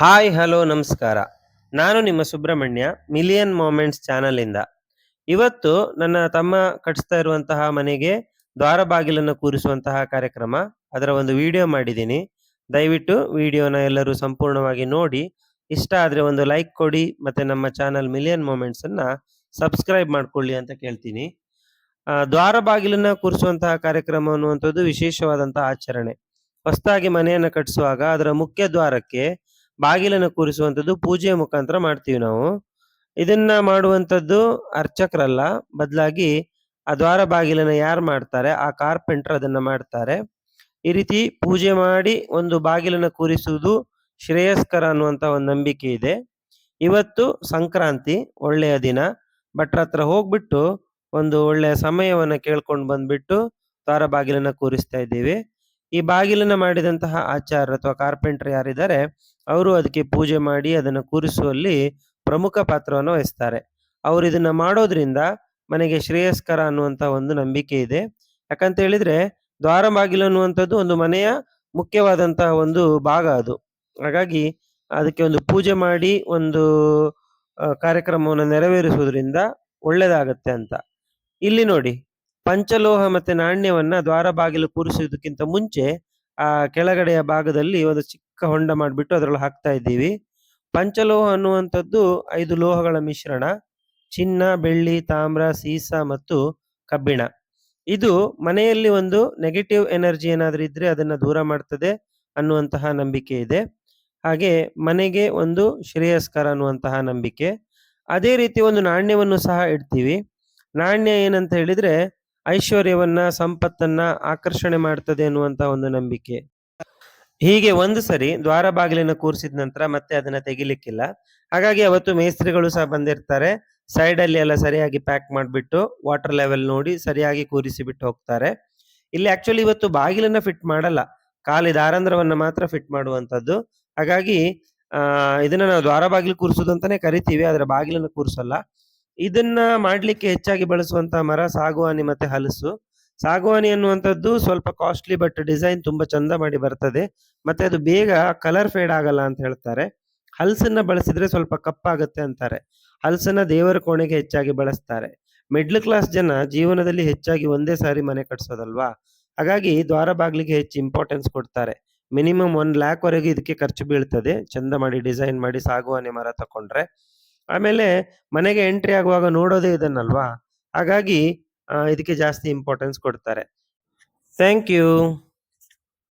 Hi, hello, ನಮಸ್ಕಾರ. ನಾನು ನಿಮ್ಮ ಸುಬ್ರಹ್ಮಣ್ಯ, ಮಿಲಿಯನ್ ಮೂಮೆಂಟ್ಸ್ ಚಾನಲ್ ಇಂದ ಇವತ್ತು ನನ್ನ ತಮ್ಮ ಕಟ್ಟಿಸ್ತಾ ಇರುವಂತಹ ಮನೆಗೆ ದ್ವಾರ ಬಾಗಿಲನ್ನು ಕೂರಿಸುವಂತಹ ಕಾರ್ಯಕ್ರಮ. ಅದರ ಒಂದು ವಿಡಿಯೋ ಮಾಡಿದ್ದೀನಿ. ದಯವಿಟ್ಟು ವಿಡಿಯೋನ ಎಲ್ಲರೂ ಸಂಪೂರ್ಣವಾಗಿ ನೋಡಿ. ಇಷ್ಟ ಆದರೆ ಒಂದು ಲೈಕ್ ಕೊಡಿ, ಮತ್ತೆ ನಮ್ಮ ಚಾನಲ್ ಮಿಲಿಯನ್ ಮೂಮೆಂಟ್ಸನ್ನು ಸಬ್ಸ್ಕ್ರೈಬ್ ಮಾಡ್ಕೊಳ್ಳಿ ಅಂತ ಕೇಳ್ತೀನಿ. ದ್ವಾರ ಬಾಗಿಲನ್ನು ಕೂರಿಸುವಂತಹ ಕಾರ್ಯಕ್ರಮ ಅನ್ನುವಂಥದ್ದು ವಿಶೇಷವಾದಂತಹ ಆಚರಣೆ. ಹೊಸದಾಗಿ ಮನೆಯನ್ನ ಕಟ್ಟಿಸುವಾಗ ಅದರ ಮುಖ್ಯ ದ್ವಾರಕ್ಕೆ ಬಾಗಿಲನ್ನು ಕೂರಿಸುವಂಥದ್ದು ಪೂಜೆಯ ಮುಖಾಂತರ ಮಾಡ್ತೀವಿ ನಾವು. ಇದನ್ನ ಮಾಡುವಂಥದ್ದು ಅರ್ಚಕರಲ್ಲ, ಬದಲಾಗಿ ಆ ದ್ವಾರ ಬಾಗಿಲನ್ನ ಯಾರು ಮಾಡ್ತಾರೆ, ಆ ಕಾರ್ಪೆಂಟರ್ ಅದನ್ನ ಮಾಡ್ತಾರೆ. ಈ ರೀತಿ ಪೂಜೆ ಮಾಡಿ ಒಂದು ಬಾಗಿಲನ್ನ ಕೂರಿಸುವುದು ಶ್ರೇಯಸ್ಕರ ಅನ್ನುವಂತ ಒಂದು ನಂಬಿಕೆ ಇದೆ. ಇವತ್ತು ಸಂಕ್ರಾಂತಿ, ಒಳ್ಳೆಯ ದಿನ. ಭಟ್ರ ಹತ್ರ ಹೋಗ್ಬಿಟ್ಟು ಒಂದು ಒಳ್ಳೆಯ ಸಮಯವನ್ನ ಕೇಳ್ಕೊಂಡು ಬಂದ್ಬಿಟ್ಟು ದ್ವಾರ ಬಾಗಿಲನ್ನ ಕೂರಿಸ್ತಾ ಇದ್ದೀವಿ. ಈ ಬಾಗಿಲನ್ನು ಮಾಡಿದಂತಹ ಆಚಾರ್ಯ ಅಥವಾ ಕಾರ್ಪೆಂಟರ್ ಯಾರಿದ್ದಾರೆ, ಅವರು ಅದಕ್ಕೆ ಪೂಜೆ ಮಾಡಿ ಅದನ್ನು ಕೂರಿಸುವಲ್ಲಿ ಪ್ರಮುಖ ಪಾತ್ರವನ್ನು ವಹಿಸ್ತಾರೆ. ಅವರು ಇದನ್ನು ಮಾಡೋದ್ರಿಂದ ಮನೆಗೆ ಶ್ರೇಯಸ್ಕರ ಅನ್ನುವಂತ ಒಂದು ನಂಬಿಕೆ ಇದೆ. ಯಾಕಂತ ಹೇಳಿದ್ರೆ ದ್ವಾರ ಬಾಗಿಲು ಅನ್ನುವಂಥದ್ದು ಒಂದು ಮನೆಯ ಮುಖ್ಯವಾದಂತಹ ಒಂದು ಭಾಗ ಅದು. ಹಾಗಾಗಿ ಅದಕ್ಕೆ ಒಂದು ಪೂಜೆ ಮಾಡಿ ಒಂದು ಕಾರ್ಯಕ್ರಮವನ್ನು ನೆರವೇರಿಸುವುದರಿಂದ ಒಳ್ಳೇದಾಗತ್ತೆ ಅಂತ. ಇಲ್ಲಿ ನೋಡಿ ಪಂಚಲೋಹ ಮತ್ತೆ ನಾಣ್ಯವನ್ನ ದ್ವಾರ ಬಾಗಿಲು ಕೂರಿಸುವುದಕ್ಕಿಂತ ಮುಂಚೆ, ಆ ಕೆಳಗಡೆಯ ಭಾಗದಲ್ಲಿ ಒಂದು ಚಿಕ್ಕ ಹೊಂಡ ಮಾಡಿಬಿಟ್ಟು ಅದರಲ್ಲಿ ಹಾಕ್ತಾ ಇದ್ದೀವಿ. ಪಂಚಲೋಹ ಅನ್ನುವಂಥದ್ದು ಐದು ಲೋಹಗಳ ಮಿಶ್ರಣ. ಚಿನ್ನ, ಬೆಳ್ಳಿ, ತಾಮ್ರ, ಸೀಸ ಮತ್ತು ಕಬ್ಬಿಣ. ಇದು ಮನೆಯಲ್ಲಿ ಒಂದು ನೆಗೆಟಿವ್ ಎನರ್ಜಿ ಏನಾದರೂ ಇದ್ರೆ ಅದನ್ನ ದೂರ ಮಾಡ್ತದೆ ಅನ್ನುವಂತಹ ನಂಬಿಕೆ ಇದೆ. ಹಾಗೆ ಮನೆಗೆ ಒಂದು ಶ್ರೇಯಸ್ಕರ ಅನ್ನುವಂತಹ ನಂಬಿಕೆ. ಅದೇ ರೀತಿ ಒಂದು ನಾಣ್ಯವನ್ನು ಸಹ ಇಡ್ತೀವಿ. ನಾಣ್ಯ ಏನಂತ ಹೇಳಿದ್ರೆ ಐಶ್ವರ್ಯವನ್ನ, ಸಂಪತ್ತನ್ನ ಆಕರ್ಷಣೆ ಮಾಡ್ತದೆ ಅನ್ನುವಂತ ಒಂದು ನಂಬಿಕೆ. ಹೀಗೆ ಒಂದು ಸರಿ ದ್ವಾರ ಬಾಗಿಲನ್ನು ಕೂರಿಸಿದ ನಂತರ ಮತ್ತೆ ಅದನ್ನ ತೆಗಿಲಿಕ್ಕಿಲ್ಲ. ಹಾಗಾಗಿ ಅವತ್ತು ಮೇಸ್ತ್ರಿಗಳು ಸಹ ಬಂದಿರ್ತಾರೆ. ಸೈಡ್ ಅಲ್ಲಿ ಎಲ್ಲ ಸರಿಯಾಗಿ ಪ್ಯಾಕ್ ಮಾಡಿಬಿಟ್ಟು ವಾಟರ್ ಲೆವೆಲ್ ನೋಡಿ ಸರಿಯಾಗಿ ಕೂರಿಸಿ ಬಿಟ್ಟು ಹೋಗ್ತಾರೆ. ಇಲ್ಲಿ ಆಕ್ಚುಲಿ ಇವತ್ತು ಬಾಗಿಲನ್ನ ಫಿಟ್ ಮಾಡಲ್ಲ. ಖಾಲಿ ದಾರಂಧ್ರವನ್ನ ಮಾತ್ರ ಫಿಟ್ ಮಾಡುವಂತದ್ದು ಹಾಗಾಗಿ ಇದನ್ನ ನಾವು ದ್ವಾರ ಬಾಗಿಲು ಕೂರಿಸೋದು ಅಂತಾನೆ ಕರಿತೀವಿ, ಆದ್ರೆ ಬಾಗಿಲನ್ನು ಕೂರಿಸಲ್ಲ. ಇದನ್ನ ಮಾಡ್ಲಿಕ್ಕೆ ಹೆಚ್ಚಾಗಿ ಬಳಸುವಂತಹ ಮರ ಸಾಗುವಾನಿ ಮತ್ತೆ ಹಲಸು. ಸಾಗುವಾನಿ ಅನ್ನುವಂಥದ್ದು ಸ್ವಲ್ಪ ಕಾಸ್ಟ್ಲಿ ಬಟ್ ಡಿಸೈನ್ ತುಂಬಾ ಚಂದ ಮಾಡಿ ಬರ್ತದೆ. ಮತ್ತೆ ಅದು ಬೇಗ ಕಲರ್ ಫೇಡ್ ಆಗಲ್ಲ ಅಂತ ಹೇಳ್ತಾರೆ. ಹಲಸನ್ನ ಬಳಸಿದ್ರೆ ಸ್ವಲ್ಪ ಕಪ್ಪಾಗತ್ತೆ ಅಂತಾರೆ. ಹಲಸನ್ನ ದೇವರ ಕೋಣೆಗೆ ಹೆಚ್ಚಾಗಿ ಬಳಸ್ತಾರೆ. ಮಿಡ್ಲ್ ಕ್ಲಾಸ್ ಜನ ಜೀವನದಲ್ಲಿ ಹೆಚ್ಚಾಗಿ ಒಂದೇ ಸಾರಿ ಮನೆ ಕಟ್ಸೋದಲ್ವಾ? ಹಾಗಾಗಿ ದ್ವಾರ ಬಾಗಿಲಿಗೆ ಹೆಚ್ಚು ಇಂಪಾರ್ಟೆನ್ಸ್ ಕೊಡ್ತಾರೆ. ಮಿನಿಮಮ್ ಒನ್ ಲ್ಯಾಕ್ ವರೆಗೆ ಇದಕ್ಕೆ ಖರ್ಚು ಬೀಳ್ತದೆ. ಚಂದ ಮಾಡಿ ಡಿಸೈನ್ ಮಾಡಿ ಸಾಗುವಾನಿ ಮರ ತಕೊಂಡ್ರೆ. ಆಮೇಲೆ ಮನೆಗೆ ಎಂಟ್ರಿ ಆಗುವಾಗ ನೋಡೋದೇ ಇದನ್ನಲ್ವಾ? ಹಾಗಾಗಿ ಇದಕ್ಕೆ ಜಾಸ್ತಿ ಇಂಪಾರ್ಟೆನ್ಸ್ ಕೊಡ್ತಾರೆ. Thank you